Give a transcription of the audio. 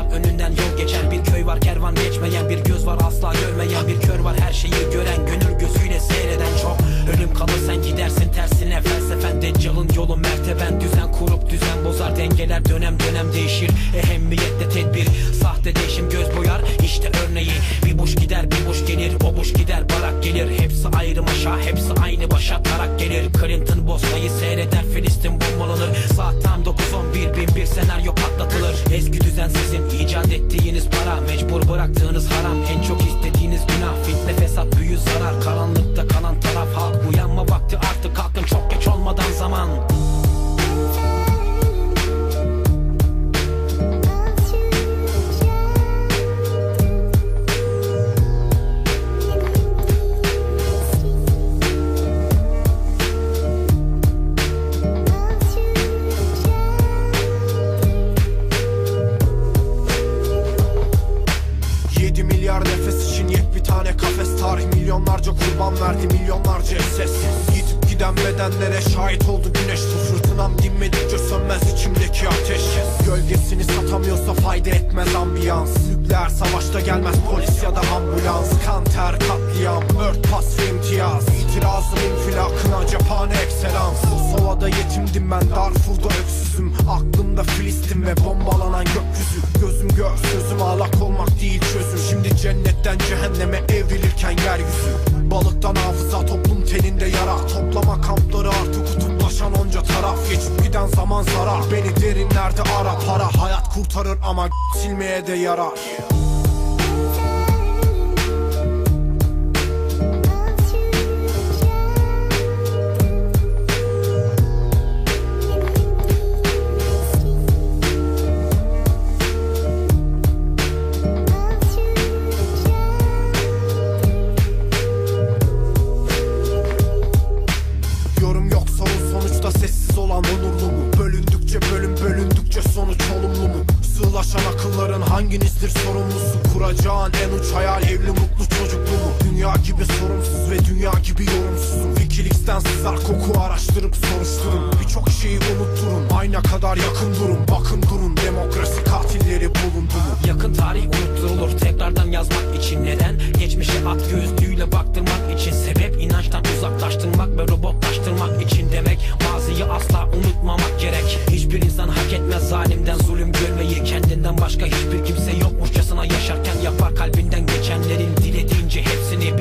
var önünden yol geçer. Bir köy var kervan geçmeyen Bir göz var. Asla görmeyen Bir kör var. Her şeyi gören Gönül gözüyle seyreden çok. Ölüm kalır sen gidersin tersine. Felsefen deccalın yolu merteben. Düzen kurup düzen bozar. Dengeler dönem dönem değişir. Ehemmiyetle tedbir Sahte değişim göz boyar. İşte örneği Bir buş gider bir buş gelir. O buş gider barak gelir. Hepsi ayrı maşa Hepsi aynı başa tarak gelir. Clinton Bosna'yı seyreder verdi milyonlarca ses. Gidip giden bedenlere şahit oldu güneş. Bu fırtınam dinmedikçe sönmez içimdeki ateş. Gölgesini satamıyorsa fayda etmez ambiyans. Nükleer savaşta gelmez polis ya da ambulans. Kan ter katliam örtbas ve imtiyaz. İtirazım infilakına cephane ekselans. Sova'da yetimdim ben Darfur'da öksüzüm. Aklımda Filistin ve bombalanan gökyüzü. Gözüm gör sözüm ağlak olmak değil çözüm. Şimdi cennetten cehenneme evrilirken zarar Beni derinlerde ara para Hayat kurtarır ama silmeye de yarar Sığlaşan akılların hanginizdir sorumlusu? Kuracağın en uç hayal evli mutlu çocuklu mu? Dünya gibi sorumsuz ve dünya gibi yorumsuzum Wikileaks'ten sızar koku araştırıp soruşturun Birçok şeyi unutturun ayna kadar yakın durun Bakın durun demokrasi katilleri bulundu mu? Yakın tarih unutturulur tekrardan yazmak için neden? geçmişe at gözlüğüyle baktırmak için Sebep inançtan uzaklaştırmak ve robotlaştırmak için demek. Maziyi asla unutmamak gerek. Hiçbir insan hak etmez zalimden zulüm görmeyi. Kendinden başka hiçbir kimse yokmuşçasına yaşarken yapar kalbinden geçenlerin dilediğince hepsini.